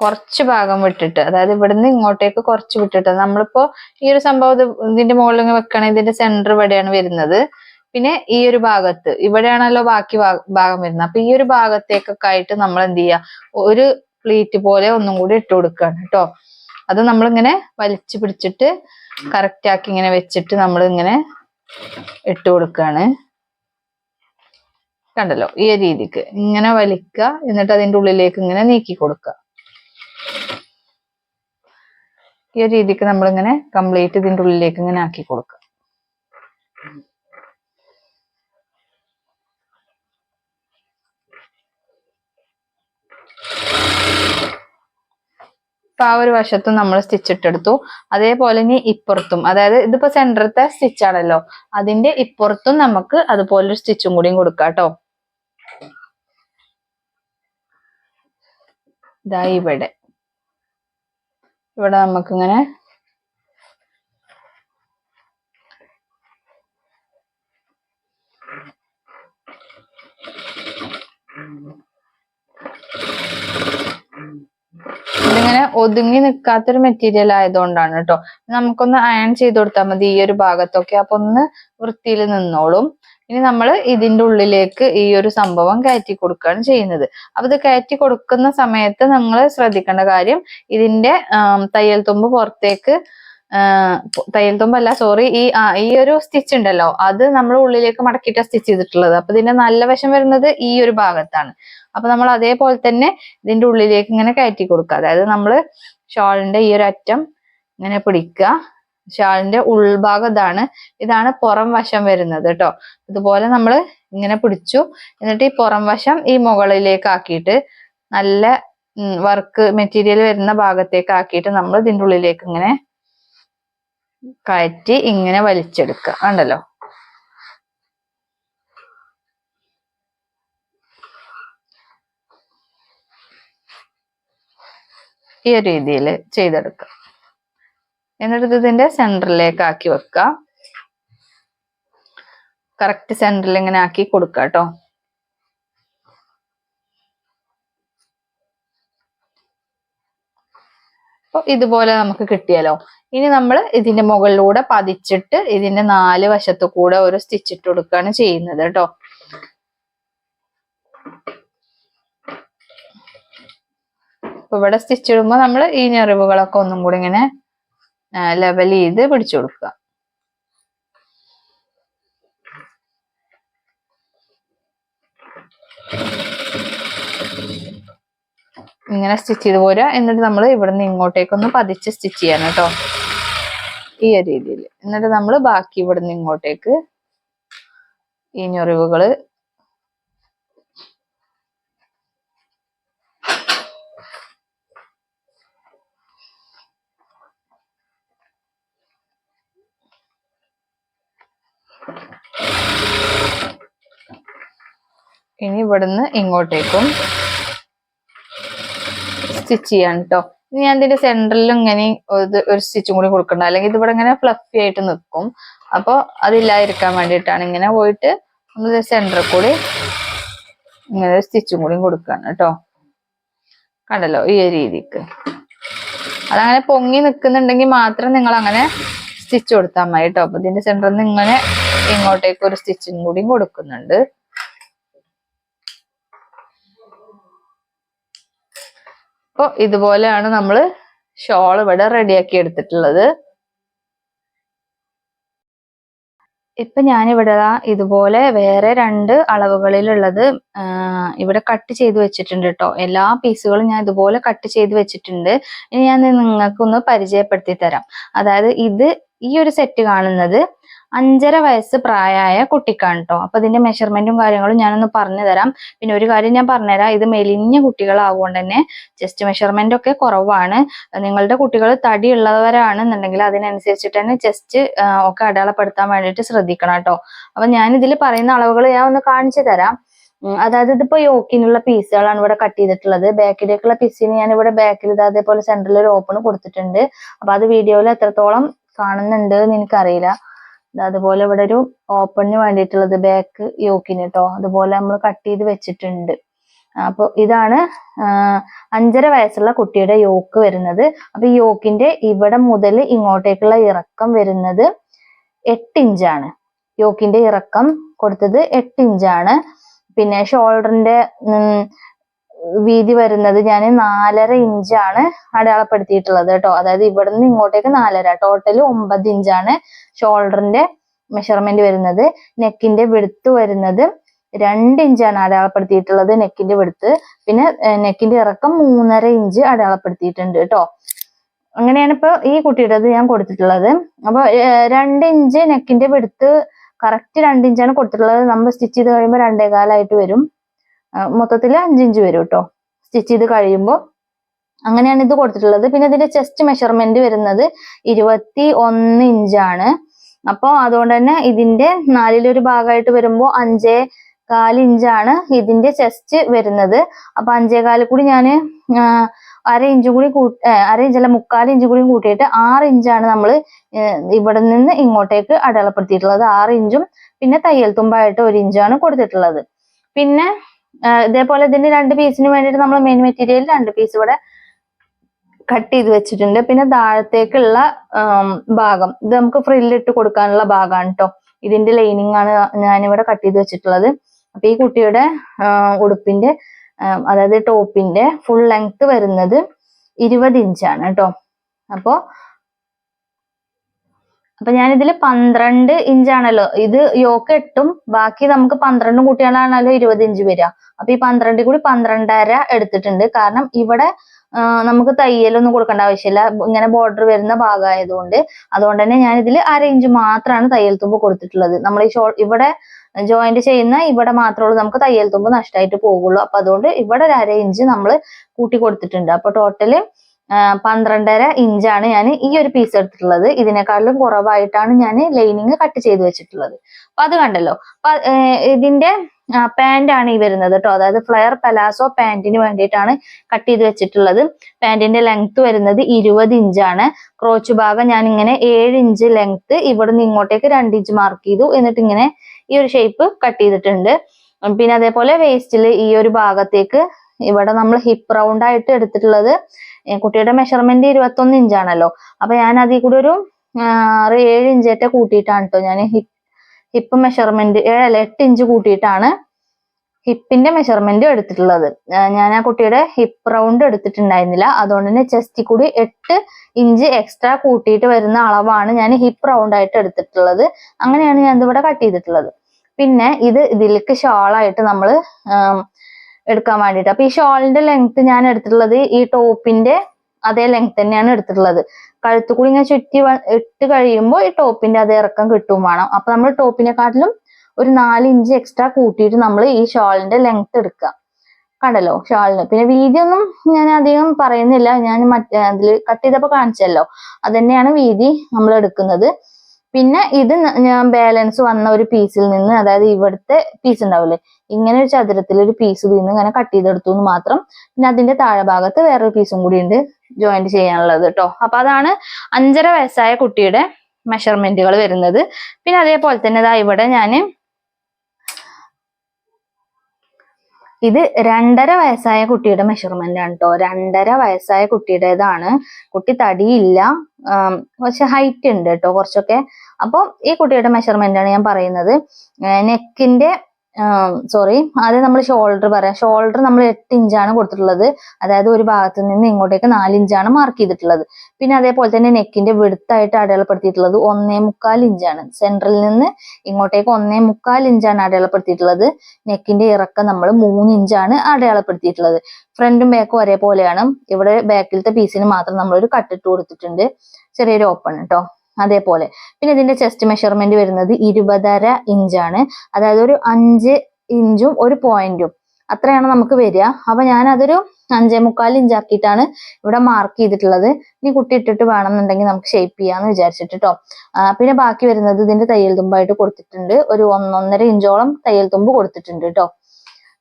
കുറച്ച് ഭാഗം വിട്ടിട്ട് അതായത് ഇവിടുന്ന് ഇങ്ങോട്ടേക്ക് കുറച്ച് വിട്ടിട്ട് നമ്മളിപ്പോ ഈ ഒരു സംഭവം ഇതിന്റെ മുകളിൽ വെക്കണേ ഇതിന്റെ സെന്റർ ഇവിടെയാണ് വരുന്നത്. പിന്നെ ഈ ഒരു ഭാഗത്ത് ഇവിടെയാണല്ലോ ബാക്കി ഭാഗം വരുന്നത്. അപ്പൊ ഈ ഒരു ഭാഗത്തേക്കൊക്കെ ആയിട്ട് നമ്മൾ എന്ത് ചെയ്യുക ഒരു പ്ലീറ്റ് പോലെ ഒന്നും കൂടി ഇട്ട് കൊടുക്കുകയാണ് കേട്ടോ അത് നമ്മളിങ്ങനെ വലിച്ചു പിടിച്ചിട്ട് കറക്റ്റ് ആക്കി ഇങ്ങനെ വെച്ചിട്ട് നമ്മൾ ഇങ്ങനെ ഇട്ട് കൊടുക്കുകയാണ് കണ്ടല്ലോ ഈ രീതിക്ക്. ഇങ്ങനെ വലിക്കുക എന്നിട്ട് അതിന്റെ ഉള്ളിലേക്ക് ഇങ്ങനെ നീക്കി കൊടുക്കുക ഈ രീതിക്ക് നമ്മളിങ്ങനെ കംപ്ലീറ്റ് ഇതിന്റെ ഉള്ളിലേക്ക് ഇങ്ങനെ ആക്കി കൊടുക്കുക ഇപ്പൊ ആ ഒരു വശത്തും നമ്മൾ സ്റ്റിച്ച് ഇട്ടെടുത്തു. അതേപോലെ ഇനി ഇപ്പുറത്തും അതായത് ഇതിപ്പോ സെന്ററത്തെ സ്റ്റിച്ചാണല്ലോ അതിന്റെ ഇപ്പുറത്തും നമുക്ക് അതുപോലെ ഒരു സ്റ്റിച്ചും കൂടിയും കൊടുക്കാം കേട്ടോ. ഇതാ ഇവിടെ. ഇവിടെ നമുക്കിങ്ങനെ ഇതിങ്ങനെ ഒതുങ്ങി നിൽക്കാത്തൊരു മെറ്റീരിയൽ ആയതുകൊണ്ടാണ് കേട്ടോ നമുക്കൊന്ന് അയൺ ചെയ്ത് കൊടുത്താൽ മതി ഈ ഒരു ഭാഗത്തൊക്കെ. അപ്പൊ ഒന്ന് വൃത്തിയിൽ നിന്നോളും. ഇനി നമ്മൾ ഇതിന്റെ ഉള്ളിലേക്ക് ഈ ഒരു സംഭവം കയറ്റി കൊടുക്കുകയാണ് ചെയ്യുന്നത്. അപ്പൊ ഇത് കയറ്റി കൊടുക്കുന്ന സമയത്ത് നമ്മൾ ശ്രദ്ധിക്കേണ്ട കാര്യം ഇതിന്റെ തയ്യൽ തുമ്പ് പുറത്തേക്ക് തയ്യൽ തുമ്പല്ല സോറി ഈ ഈ ഒരു സ്റ്റിച്ച് ഉണ്ടല്ലോ. അത് നമ്മൾ ഉള്ളിലേക്ക് മടക്കിയിട്ടാണ് സ്റ്റിച്ച് ചെയ്തിട്ടുള്ളത്. അപ്പൊ ഇതിന്റെ നല്ല വശം വരുന്നത് ഈ ഒരു ഭാഗത്താണ്. അപ്പൊ നമ്മൾ അതേപോലെ തന്നെ ഇതിന്റെ ഉള്ളിലേക്ക് ഇങ്ങനെ കയറ്റി കൊടുക്കുക. അതായത് നമ്മൾ ഷാളിന്റെ ഈ ഒരു അറ്റം ഇങ്ങനെ പിടിക്കുക. ഷാളിന്റെ ഉൾഭാഗം ഇതാണ്. ഇതാണ് പുറം വശം വരുന്നത് കേട്ടോ. ഇതുപോലെ നമ്മൾ ഇങ്ങനെ പിടിച്ചു. എന്നിട്ട് ഈ പുറം വശം ഈ മുകളിലേക്ക് ആക്കിയിട്ട് നല്ല വർക്ക് മെറ്റീരിയൽ വരുന്ന ഭാഗത്തേക്ക് ആക്കിയിട്ട് നമ്മൾ ഇതിന്റെ ഉള്ളിലേക്ക് ഇങ്ങനെ കയറ്റി ഇങ്ങനെ വലിച്ചെടുക്കുക. കണ്ടല്ലോ? ഈ ഒരു രീതിയിൽ ചെയ്തെടുക്കുക എന്നിട്ട് ഇതിന്റെ സെന്ററിലേക്ക് ആക്കി വെക്കുക കറക്റ്റ് സെന്ററിൽ ഇങ്ങനെ ആക്കി കൊടുക്കുക കേട്ടോ അപ്പൊ ഇതുപോലെ നമുക്ക് കിട്ടിയല്ലോ. ഇനി നമ്മൾ ഇതിന്റെ മുകളിലൂടെ പതിച്ചിട്ട് ഇതിന്റെ നാല് വശത്തു കൂടെ ഒരു സ്റ്റിച്ചിട്ട് കൊടുക്കുകയാണ് ചെയ്യുന്നത് കേട്ടോ അപ്പൊ ഇവിടെ സ്റ്റിച്ച് ഇടുമ്പോൾ നമ്മൾ ഈ ഞെറിവുകളൊക്കെ ഒന്നും കൂടി ഇങ്ങനെ ലെവൽ ചെയ്ത് പിടിച്ചു കൊടുക്കുക. ഇങ്ങനെ സ്റ്റിച്ച് ചെയ്ത് പോരാ എന്നിട്ട് നമ്മൾ ഇവിടുന്ന് ഇങ്ങോട്ടേക്കൊന്ന് പതിച്ച് സ്റ്റിച്ച് ചെയ്യണം കേട്ടോ. ഈ രീതിയിൽ എന്നിട്ട് നമ്മൾ ബാക്കി ഇവിടുന്ന് ഇങ്ങോട്ടേക്ക് ഈ ഞൊറിവുകൾ ഇനി ഇവിടുന്ന് ഇങ്ങോട്ടേക്കും. സ്റ്റിച്ച് ചെയ്യാൻ കേട്ടോ ഇനി ഞാൻ ഇതിന്റെ സെന്ററിൽ ഇങ്ങനെ ഒരു സ്റ്റിച്ചും കൂടി കൊടുക്കണ്ട. അല്ലെങ്കിൽ ഇത് ഇവിടെ ഇങ്ങനെ ഫ്ലഫി ആയിട്ട് നിൽക്കും അപ്പോൾ അതില്ലാതിരിക്കാൻ വേണ്ടിയിട്ടാണ് ഇങ്ങനെ പോയിട്ട് നമ്മൾ സെന്ററിൽ കൂടി ഇങ്ങനെ ഒരു സ്റ്റിച്ചും കൂടി കൊടുക്കുകയാണ് കേട്ടോ കണ്ടല്ലോ ഈ രീതിക്ക്. അതങ്ങനെ പൊങ്ങി നിൽക്കുന്നുണ്ടെങ്കിൽ മാത്രം നിങ്ങൾ അങ്ങനെ സ്റ്റിച്ച് കൊടുത്താൽ മതി കേട്ടോ. അപ്പൊ ഇതിന്റെ സെന്ററിൽ നിന്ന് ഇങ്ങനെ ഇങ്ങോട്ടേക്ക് ഒരു സ്റ്റിച്ചും കൂടി കൊടുക്കുന്നുണ്ട്. അപ്പൊ ഇതുപോലെയാണ് നമ്മൾ ഷോൾ ഇവിടെ റെഡിയാക്കി എടുത്തിട്ടുള്ളത്. ഇപ്പൊ ഞാനിവിടെ ഇതുപോലെ വേറെ രണ്ട് അളവുകളിലുള്ളത് ഇവിടെ കട്ട് ചെയ്ത് വെച്ചിട്ടുണ്ട് കേട്ടോ എല്ലാ പീസുകളും ഞാൻ ഇതുപോലെ കട്ട് ചെയ്ത് വെച്ചിട്ടുണ്ട്. ഇനി ഞാൻ നിങ്ങൾക്കൊന്ന് പരിചയപ്പെടുത്തി തരാം. അതായത് ഇത് ഈ ഒരു സെറ്റ് കാണുന്നത് അഞ്ചര വയസ്സ് പ്രായമായ കുട്ടിക്കാണ് കേട്ടോ അപ്പൊ ഇതിന്റെ മെഷർമെന്റും കാര്യങ്ങളും ഞാനൊന്ന് പറഞ്ഞു തരാം പിന്നെ ഒരു കാര്യം ഞാൻ പറഞ്ഞുതരാം. ഇത് മെലിഞ്ഞ കുട്ടികളാവുകൊണ്ട് തന്നെ ചെസ്റ്റ് മെഷർമെന്റ് ഒക്കെ കുറവാണ്. നിങ്ങളുടെ കുട്ടികൾ തടി തടിയുള്ളവരാണെന്നുണ്ടെങ്കിൽ അതിനനുസരിച്ചിട്ട് തന്നെ ചെസ്റ്റ് ഒക്കെ അടയാളപ്പെടുത്താൻ വേണ്ടിയിട്ട് ശ്രദ്ധിക്കണം കേട്ടോ അപ്പൊ ഞാൻ ഇതിൽ പറയുന്ന അളവുകൾ ഞാൻ ഒന്ന് കാണിച്ചു തരാം. അതായത് ഇതിപ്പോ യോക്കിനുള്ള പീസുകളാണ് ഇവിടെ കട്ട് ചെയ്തിട്ടുള്ളത്. ബാക്കിലേക്കുള്ള പീസിന് ഞാൻ ഇവിടെ ബാക്കിൽ ഇത് അതേപോലെ സെന്ററിൽ ഒരു ഓപ്പൺ കൊടുത്തിട്ടുണ്ട്. അപ്പൊ അത് വീഡിയോയിൽ എത്രത്തോളം കാണുന്നുണ്ട് എന്ന് എനിക്കറിയില്ല. അതുപോലെ ഇവിടെ ഒരു ഓപ്പണിന് വേണ്ടിയിട്ടുള്ളത് ബാക്ക് യോക്കിന് കേട്ടോ അതുപോലെ നമ്മൾ കട്ട് ചെയ്ത് വെച്ചിട്ടുണ്ട്. അപ്പൊ ഇതാണ് അഞ്ചര വയസ്സുള്ള കുട്ടിയുടെ യോക്ക് വരുന്നത്. അപ്പൊ ഈ യോക്കിന്റെ ഇവിടെ മുതൽ ഇങ്ങോട്ടേക്കുള്ള ഇറക്കം വരുന്നത് എട്ട് ഇഞ്ചാണ് യോക്കിന്റെ ഇറക്കം കൊടുത്തത് എട്ട് ഇഞ്ചാണ് പിന്നെ ഷോൾഡറിന്റെ വീതി വരുന്നത് ഞാൻ നാലര ഇഞ്ചാണ് അടയാളപ്പെടുത്തിയിട്ടുള്ളത് കേട്ടോ. അതായത് ഇവിടെ നിന്ന് ഇങ്ങോട്ടേക്ക് നാലര ടോട്ടൽ ഒമ്പത് ഇഞ്ചാണ് ഷോൾഡറിന്റെ മെഷർമെന്റ് വരുന്നത്. നെക്കിന്റെ വെടുത്ത് വരുന്നത് രണ്ട് ഇഞ്ചാണ് അടയാളപ്പെടുത്തിയിട്ടുള്ളത് നെക്കിന്റെ വെടുത്ത് പിന്നെ നെക്കിന്റെ ഇറക്കം മൂന്നര ഇഞ്ച് അടയാളപ്പെടുത്തിയിട്ടുണ്ട് കേട്ടോ. അങ്ങനെയാണ് ഇപ്പൊ ഈ കുട്ടിയുടേത് ഞാൻ കൊടുത്തിട്ടുള്ളത്. അപ്പൊ രണ്ട് ഇഞ്ച് നെക്കിന്റെ വെടുത്ത് കറക്റ്റ് രണ്ട് ഇഞ്ചാണ് കൊടുത്തിട്ടുള്ളത്. നമ്മൾ സ്റ്റിച്ച് ചെയ്ത് കഴിയുമ്പോൾ രണ്ടേകാലായിട്ട് വരും. മൊത്തത്തിൽ അഞ്ചിഞ്ച് വരും കേട്ടോ സ്റ്റിച്ച് ചെയ്ത് കഴിയുമ്പോൾ അങ്ങനെയാണ് ഇത് കൊടുത്തിട്ടുള്ളത്. പിന്നെ ഇതിന്റെ ചെസ്റ്റ് മെഷർമെന്റ് വരുന്നത് ഇരുപത്തി ഒന്ന് ഇഞ്ചാണ് അപ്പോൾ അതുകൊണ്ട് തന്നെ ഇതിന്റെ നാലിലൊരു ഭാഗമായിട്ട് വരുമ്പോൾ അഞ്ചേ കാൽ ഇഞ്ചാണ് ഇതിന്റെ ചെസ്റ്റ് വരുന്നത്. അപ്പൊ അഞ്ചേകാൽ കൂടി ഞാൻ അര ഇഞ്ചും കൂടി കൂട്ടി അര ഇഞ്ചല്ല മുക്കാൽ ഇഞ്ചും കൂടി കൂട്ടിയിട്ട് ആറ് ഇഞ്ചാണ് നമ്മൾ ഇവിടെ നിന്ന് ഇങ്ങോട്ടേക്ക് അടയാളപ്പെടുത്തിയിട്ടുള്ളത്. ആറ് ഇഞ്ചും പിന്നെ തയ്യൽ തുമ്പായിട്ട് ഒരു ഇഞ്ചാണ് കൊടുത്തിട്ടുള്ളത്. പിന്നെ ഇതേപോലെ ഇതിന്റെ രണ്ട് പീസിന് വേണ്ടിയിട്ട് നമ്മൾ മെയിൻ മെറ്റീരിയൽ രണ്ട് പീസ് ഇവിടെ കട്ട് ചെയ്ത് വെച്ചിട്ടുണ്ട്. പിന്നെ താഴത്തേക്കുള്ള ഭാഗം. ഇത് നമുക്ക് ഫ്രില്ലിട്ട് കൊടുക്കാനുള്ള ഭാഗമാണ് കേട്ടോ ഇതിന്റെ ലൈനിങ് ആണ് ഞാനിവിടെ കട്ട് ചെയ്ത് വെച്ചിട്ടുള്ളത്. അപ്പൊ ഈ കുട്ടിയുടെ ഉടുപ്പിന്റെ അതായത് ടോപ്പിന്റെ ഫുൾ ലെങ്ത് വരുന്നത് ഇരുപത് ഇഞ്ചാണ് കേട്ടോ അപ്പോ അപ്പൊ ഞാൻ ഇതിൽ പന്ത്രണ്ട് ഇഞ്ചാണല്ലോ ഇത് യോക്ക് എട്ടും ബാക്കി നമുക്ക് പന്ത്രണ്ടും കുട്ടികളാണല്ലോ ഇരുപത് ഇഞ്ച് വരിക അപ്പൊ ഈ പന്ത്രണ്ടിൽ കൂടി പന്ത്രണ്ടര എടുത്തിട്ടുണ്ട്. കാരണം ഇവിടെ നമുക്ക് തയ്യലൊന്നും കൊടുക്കേണ്ട ആവശ്യമില്ല. ഇങ്ങനെ ബോർഡർ വരുന്ന ഭാഗമായതുകൊണ്ട്. അതുകൊണ്ട് തന്നെ ഞാൻ ഇതിൽ അര ഇഞ്ച് മാത്രമാണ് തയ്യൽ തുമ്പ് കൊടുത്തിട്ടുള്ളത്. നമ്മൾ ഈ ഷോൾ ഇവിടെ ജോയിന്റ് ചെയ്യുന്ന ഇവിടെ മാത്രമേ നമുക്ക് തയ്യൽ തുമ്പ് നഷ്ടമായിട്ട് പോകുള്ളൂ അപ്പൊ അതുകൊണ്ട് ഇവിടെ ഒരു അര ഇഞ്ച് നമ്മൾ കൂട്ടി കൊടുത്തിട്ടുണ്ട്. അപ്പൊ ടോട്ടൽ പന്ത്രണ്ടര ഇഞ്ചാണ് ഞാൻ ഈ ഒരു പീസ് എടുത്തിട്ടുള്ളത്. ഇതിനേക്കാളും കുറവായിട്ടാണ് ഞാൻ ലൈനിങ് കട്ട് ചെയ്ത് വെച്ചിട്ടുള്ളത്. അപ്പൊ അത് കണ്ടല്ലോ. ഇതിന്റെ പാന്റ് ആണ് ഈ വരുന്നത് കേട്ടോ അതായത് ഫ്ലെയർ പലാസോ പാന്റിന് വേണ്ടിയിട്ടാണ് കട്ട് ചെയ്ത് വെച്ചിട്ടുള്ളത്. പാന്റിന്റെ ലെങ്ത് വരുന്നത് ഇരുപത് ഇഞ്ചാണ്. ക്രോച്ച് ഭാഗം ഞാൻ ഇങ്ങനെ ഏഴ് ഇഞ്ച് ലെങ്ത് ഇവിടുന്ന് ഇങ്ങോട്ടേക്ക് രണ്ട് ഇഞ്ച് മാർക്ക് ചെയ്തു. എന്നിട്ട് ഇങ്ങനെ ഈ ഒരു ഷേപ്പ് കട്ട് ചെയ്തിട്ടുണ്ട്. പിന്നെ അതേപോലെ വേസ്റ്റിൽ ഈ ഒരു ഭാഗത്തേക്ക് ഇവിടെ നമ്മൾ ഹിപ്പ് റൗണ്ട് ആയിട്ട് എടുത്തിട്ടുള്ളത് കുട്ടിയുടെ മെഷർമെന്റ് ഇരുപത്തൊന്ന് ഇഞ്ചാണല്ലോ അപ്പൊ ഞാൻ അതിൽ കൂടി ഒരു ഏഴ് ഇഞ്ചേറ്റ കൂട്ടിയിട്ടാണ് കേട്ടോ ഞാൻ ഹിപ്പ് ഹിപ്പ് മെഷർമെന്റ് ഏഴല്ല എട്ട് ഇഞ്ച് കൂട്ടിയിട്ടാണ് ഹിപ്പിന്റെ മെഷർമെന്റ് എടുത്തിട്ടുള്ളത്. ഞാൻ ആ കുട്ടിയുടെ ഹിപ്പ് റൗണ്ട് എടുത്തിട്ടുണ്ടായിരുന്നില്ല. അതുകൊണ്ട് തന്നെ ചെസ്റ്റിൽ കൂടി എട്ട് ഇഞ്ച് എക്സ്ട്രാ കൂട്ടിയിട്ട് വരുന്ന അളവാണ് ഞാൻ ഹിപ്പ് റൗണ്ട് ആയിട്ട് എടുത്തിട്ടുള്ളത്. അങ്ങനെയാണ് ഞാൻ ഇതിവിടെ കട്ട് ചെയ്തിട്ടുള്ളത്. പിന്നെ ഇത് ഇതിലേക്ക് ഷാളായിട്ട് നമ്മൾ എടുക്കാൻ വേണ്ടിട്ട് അപ്പൊ ഈ ഷോളിന്റെ ലെങ്ത് ഞാൻ എടുത്തിട്ടുള്ളത് ഈ ടോപ്പിന്റെ അതേ ലെങ്ത് തന്നെയാണ് എടുത്തിട്ടുള്ളത്. കഴുത്തുകൂടി ഇങ്ങനെ ചുറ്റി ഇട്ട് കഴിയുമ്പോൾ ഈ ടോപ്പിന്റെ അതേ ഇറക്കം കിട്ടും വേണം. അപ്പൊ നമ്മൾ ടോപ്പിനെക്കാട്ടിലും ഒരു നാല് ഇഞ്ച് എക്സ്ട്രാ കൂട്ടിയിട്ട് നമ്മൾ ഈ ഷോളിന്റെ ലെങ്ത് എടുക്കുക. കണ്ടല്ലോ ഷാളിന്. പിന്നെ വീതി ഒന്നും ഞാൻ അധികം പറയുന്നില്ല. ഞാൻ മറ്റേ അതിൽ കട്ട് ചെയ്തപ്പോ കാണിച്ചല്ലോ. അത് തന്നെയാണ് വീതി നമ്മൾ എടുക്കുന്നത്. പിന്നെ ഇത് ഞാൻ ബാലൻസ് വന്ന ഒരു പീസിൽ നിന്ന് അതായത് ഇവിടുത്തെ പീസ് ഉണ്ടാവില്ലേ? ഇങ്ങനെ ഒരു ചതുരത്തിൽ ഒരു പീസ് നിന്ന് ഇങ്ങനെ കട്ട് ചെയ്തെടുത്തു എന്ന് മാത്രം പിന്നെ അതിന്റെ താഴെ ഭാഗത്ത് വേറൊരു പീസും കൂടി ഉണ്ട് ജോയിന്റ് ചെയ്യാനുള്ളത് കേട്ടോ അപ്പൊ അതാണ് അഞ്ചര വയസ്സായ കുട്ടിയുടെ മെഷർമെന്റുകൾ വരുന്നത്. പിന്നെ അതേപോലെ തന്നെ ദാ ഇവിടെ ഞാൻ ഇത് രണ്ടര വയസ്സായ കുട്ടിയുടെ മെഷർമെന്റ് ആണ് കേട്ടോ രണ്ടര വയസ്സായ കുട്ടിയുടേതാണ്. കുട്ടി തടിയില്ല പക്ഷെ ഹൈറ്റ് ഉണ്ട് കേട്ടോ കുറച്ചൊക്കെ. അപ്പോൾ ഈ കുട്ടിയുടെ മെഷർമെന്റ് ആണ് ഞാൻ പറയുന്നത്. നെക്കിന്റെ സോറി ആദ്യം നമ്മൾ ഷോൾഡർ പറയാം. ഷോൾഡർ നമ്മൾ എട്ട് ഇഞ്ചാണ് കൊടുത്തിട്ടുള്ളത്. അതായത് ഒരു ഭാഗത്ത് നിന്ന് ഇങ്ങോട്ടേക്ക് നാല് ഇഞ്ചാണ് മാർക്ക് ചെയ്തിട്ടുള്ളത്. പിന്നെ അതേപോലെ തന്നെ നെക്കിന്റെ വെടുത്തായിട്ട് അടയാളപ്പെടുത്തിയിട്ടുള്ളത് ഒന്നേ മുക്കാൽ ഇഞ്ചാണ് സെൻട്രൽ നിന്ന് ഇങ്ങോട്ടേക്ക് ഒന്നേ മുക്കാൽ ഇഞ്ചാണ് അടയാളപ്പെടുത്തിയിട്ടുള്ളത്. നെക്കിന്റെ ഇറക്കം നമ്മൾ മൂന്ന് ഇഞ്ചാണ് അടയാളപ്പെടുത്തിയിട്ടുള്ളത്. ഫ്രണ്ടും ബാക്കും ഒരേപോലെയാണ്. ഇവിടെ ബാക്കിലത്തെ പീസിന് മാത്രം നമ്മളൊരു കട്ടിട്ട് കൊടുത്തിട്ടുണ്ട്. ചെറിയൊരു ഓപ്പൺ കേട്ടോ അതേപോലെ. പിന്നെ ഇതിന്റെ ചെസ്റ്റ് മെഷർമെന്റ് വരുന്നത് ഇരുപതര ഇഞ്ചാണ് അതായത് ഒരു അഞ്ച് ഇഞ്ചും ഒരു പോയിന്റും അത്രയാണ് നമുക്ക് വരിക. അപ്പൊ ഞാൻ അതൊരു അഞ്ചേ മുക്കാൽ ഇഞ്ചാക്കിയിട്ടാണ് ഇവിടെ മാർക്ക് ചെയ്തിട്ടുള്ളത്. ഇനി കുട്ടി ഇട്ടിട്ട് വേണമെന്നുണ്ടെങ്കിൽ നമുക്ക് ഷേപ്പ് ചെയ്യാന്ന് വിചാരിച്ചിട്ട് പിന്നെ ബാക്കി വരുന്നത് ഇതിന്റെ തയ്യൽ തുമ്പായിട്ട് കൊടുത്തിട്ടുണ്ട്. ഒരു ഒന്നൊന്നര ഇഞ്ചോളം തയ്യൽ തുമ്പ് കൊടുത്തിട്ടുണ്ട് കേട്ടോ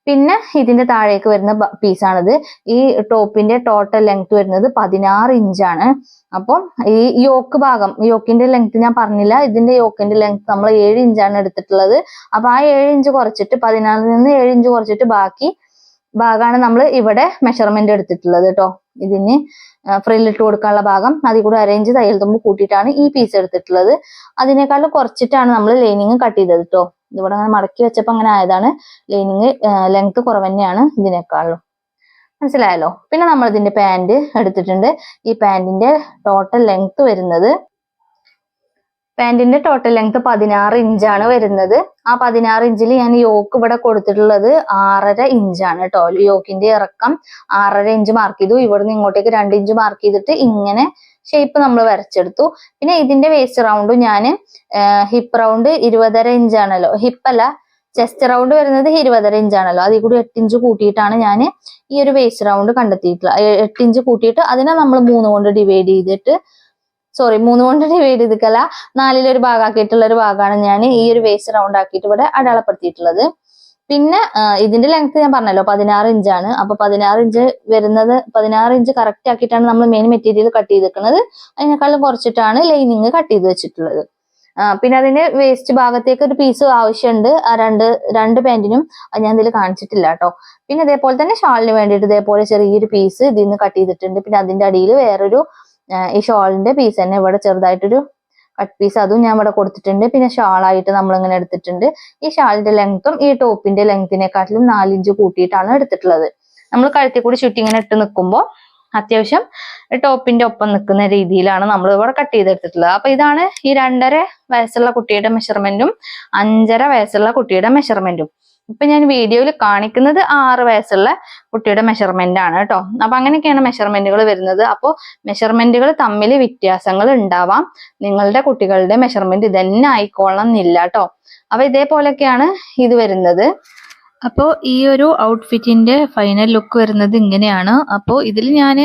പിന്നെ ഇതിന്റെ താഴേക്ക് വരുന്ന പീസാണിത് ഈ ടോപ്പിന്റെ ടോട്ടൽ ലെങ്ത് വരുന്നത് പതിനാറ് ഇഞ്ചാണ് അപ്പം ഈ യോക്ക് ഭാഗം യോക്കിന്റെ ലെങ്ത് ഞാൻ പറഞ്ഞില്ല. ഇതിന്റെ യോക്കിന്റെ ലെങ്ത് നമ്മൾ ഏഴ് ഇഞ്ചാണ് എടുത്തിട്ടുള്ളത്. അപ്പൊ ആ ഏഴ് ഇഞ്ച് കുറച്ചിട്ട് പതിനാറിൽ നിന്ന് ഏഴ് ഇഞ്ച് കുറച്ചിട്ട് ബാക്കി ഭാഗമാണ് നമ്മൾ ഇവിടെ മെഷർമെന്റ് എടുത്തിട്ടുള്ളത് കേട്ടോ ഇതിന് ഫ്രില്ലിട്ട് കൊടുക്കാനുള്ള ഭാഗം അതിൽ കൂടെ അറേഞ്ച് തയ്യൽ തുമ്പ് കൂട്ടിയിട്ടാണ് ഈ പീസ് എടുത്തിട്ടുള്ളത്. അതിനേക്കാളും കുറച്ചിട്ടാണ് നമ്മൾ ലൈനിങ് കട്ട് ചെയ്തത് കേട്ടോ ഇതിവിടെ അങ്ങനെ മടക്കി വെച്ചപ്പോൾ അങ്ങനെ ആയതാണ്. ലൈനിങ് ലെങ്ത് കുറവ് തന്നെയാണ് ഇതിനേക്കാളും. മനസ്സിലായല്ലോ? പിന്നെ നമ്മൾ ഇതിന്റെ പാന്റ് എടുത്തിട്ടുണ്ട്. ഈ പാന്റിന്റെ ടോട്ടൽ ലെങ്ത് വരുന്നത് പാന്റിന്റെ ടോട്ടൽ ലെങ്ത് പതിനാറ് ഇഞ്ചാണ് വരുന്നത്. ആ പതിനാറ് ഇഞ്ചിൽ ഞാൻ യോക്ക് ഇവിടെ കൊടുത്തിട്ടുള്ളത് ആറര ഇഞ്ചാണ് കേട്ടോ യോക്കിന്റെ ഇറക്കം ആറര ഇഞ്ച് മാർക്ക് ചെയ്തു. ഇവിടുന്ന് ഇങ്ങോട്ടേക്ക് രണ്ട് ഇഞ്ച് മാർക്ക് ചെയ്തിട്ട് ഇങ്ങനെ ഷേപ്പ് നമ്മൾ വരച്ചെടുത്തു. പിന്നെ ഇതിന്റെ വേസ്റ്റ് റൗണ്ട് ഞാൻ ഹിപ്പ് റൗണ്ട് ഇരുപതര ഇഞ്ചാണല്ലോ ഹിപ്പല്ല ചെസ്റ്റ് റൗണ്ട് വരുന്നത് ഇരുപതര ഇഞ്ചാണല്ലോ അതിൽ കൂടി എട്ട് ഇഞ്ച് കൂട്ടിയിട്ടാണ് ഞാൻ ഈ ഒരു വേസ്റ്റ് റൗണ്ട് കണ്ടെത്തിയിട്ടുള്ളത് എട്ട് ഇഞ്ച് കൂട്ടിയിട്ട് അതിനെ നമ്മൾ മൂന്ന് കൊണ്ട് ഡിവൈഡ് ചെയ്തിട്ട് സോറി മൂന്ന് കൊണ്ട് ഡിവൈഡ് ചെയ്തിട്ടല്ല നാലിലൊരു ഭാഗമാക്കിയിട്ടുള്ള ഒരു ഭാഗമാണ് ഞാൻ ഈ ഒരു വേസ്റ്റ് റൗണ്ട് ആക്കിയിട്ട് ഇവിടെ അടയാളപ്പെടുത്തിയിട്ടുള്ളത്. പിന്നെ ഇതിന്റെ ലെങ്ത് ഞാൻ പറഞ്ഞല്ലോ പതിനാറ് ഇഞ്ചാണ് അപ്പൊ പതിനാറ് ഇഞ്ച് വരുന്നത് പതിനാറ് ഇഞ്ച് കറക്റ്റ് ആക്കിയിട്ടാണ് നമ്മൾ മെയിൻ മെറ്റീരിയൽ കട്ട് ചെയ്തിരിക്കുന്നത്. അതിനേക്കാളും കുറച്ചിട്ടാണ് ലൈനിങ് കട്ട് ചെയ്ത് വെച്ചിട്ടുള്ളത്. പിന്നെ അതിന് വേസ്റ്റ് ഭാഗത്തേക്ക് ഒരു പീസ് ആവശ്യമുണ്ട്. ആ രണ്ട് രണ്ട് അത് ഞാൻ ഇതിൽ കാണിച്ചിട്ടില്ല കേട്ടോ. പിന്നെ ഇതേപോലെ തന്നെ ഷാളിന് വേണ്ടിയിട്ട് ഇതേപോലെ ചെറിയൊരു പീസ് ഇതിൽ നിന്ന് കട്ട് ചെയ്തിട്ടുണ്ട്. പിന്നെ അതിന്റെ അടിയിൽ വേറൊരു ഈ ഷോളിന്റെ പീസ് തന്നെ ഇവിടെ ചെറുതായിട്ടൊരു കട്ട് പീസ് അതും ഞാൻ ഇവിടെ കൊടുത്തിട്ടുണ്ട്. പിന്നെ ഷാളായിട്ട് നമ്മൾ ഇങ്ങനെ എടുത്തിട്ടുണ്ട്. ഈ ഷാളിന്റെ ലെങ്ത്തും ഈ ടോപ്പിന്റെ ലെങ്ത്തിനെക്കാട്ടിലും നാലിഞ്ച് കൂട്ടിയിട്ടാണ് എടുത്തിട്ടുള്ളത്. നമ്മൾ കഴുത്തി കൂടി ചുറ്റി ഇങ്ങനെ ഇട്ട് നിൽക്കുമ്പോൾ അത്യാവശ്യം ടോപ്പിന്റെ ഒപ്പം നിൽക്കുന്ന രീതിയിലാണ് നമ്മൾ ഇവിടെ കട്ട് ചെയ്തെടുത്തിട്ടുള്ളത്. അപ്പൊ ഇതാണ് ഈ രണ്ടര വയസ്സുള്ള കുട്ടിയുടെ മെഷർമെന്റും അഞ്ചര വയസ്സുള്ള കുട്ടിയുടെ മെഷർമെന്റും ഇപ്പൊ ഞാൻ വീഡിയോയിൽ കാണിക്കുന്നത് ആറ് വയസ്സുള്ള കുട്ടിയുടെ മെഷർമെന്റ് ആണ് കേട്ടോ. അപ്പൊ അങ്ങനെയൊക്കെയാണ് മെഷർമെന്റുകൾ വരുന്നത്. അപ്പോൾ മെഷർമെന്റുകൾ തമ്മിൽ വ്യത്യാസങ്ങൾ ഉണ്ടാവാം. നിങ്ങളുടെ കുട്ടികളുടെ മെഷർമെന്റ് ഇതന്നെ ആയിക്കോളണം എന്നില്ല കേട്ടോ. അപ്പൊ ഇതേപോലെയൊക്കെയാണ് ഇത് വരുന്നത്. അപ്പോൾ ഈ ഒരു ഔട്ട്ഫിറ്റിന്റെ ഫൈനൽ ലുക്ക് വരുന്നത് ഇങ്ങനെയാണ്. അപ്പോൾ ഇതിൽ ഞാൻ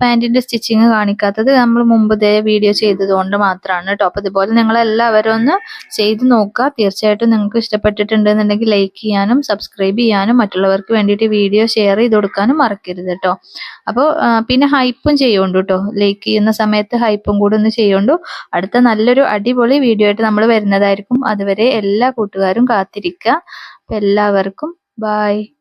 പാന്റിന്റെ സ്റ്റിച്ചിങ് കാണിക്കാത്തത് നമ്മൾ മുമ്പ് ഇതേ വീഡിയോ ചെയ്തതുകൊണ്ട് മാത്രമാണ് കേട്ടോ അപ്പോൾ ഇതുപോലെ നിങ്ങൾ എല്ലാവരും ഒന്ന് ചെയ്ത് നോക്കുക. തീർച്ചയായിട്ടും നിങ്ങൾക്ക് ഇഷ്ടപ്പെട്ടിട്ടുണ്ടെന്നുണ്ടെങ്കിൽ ലൈക്ക് ചെയ്യാനും സബ്സ്ക്രൈബ് ചെയ്യാനും മറ്റുള്ളവർക്ക് വേണ്ടിയിട്ട് വീഡിയോ ഷെയർ ചെയ്ത് കൊടുക്കാനും മറക്കരുത് കേട്ടോ അപ്പോൾ പിന്നെ ഹൈപ്പും ചെയ്യുന്നുണ്ട് കേട്ടോ ലൈക്ക് ചെയ്യുന്ന സമയത്ത് ഹൈപ്പും കൂടെ ഒന്ന് ചെയ്യുന്നുണ്ട് അടുത്ത നല്ലൊരു അടിപൊളി വീഡിയോ ആയിട്ട് നമ്മൾ വരുന്നതായിരിക്കും. അതുവരെ എല്ലാ കൂട്ടുകാരും കാത്തിരിക്കുക. എല്ലാവർക്കും Bye.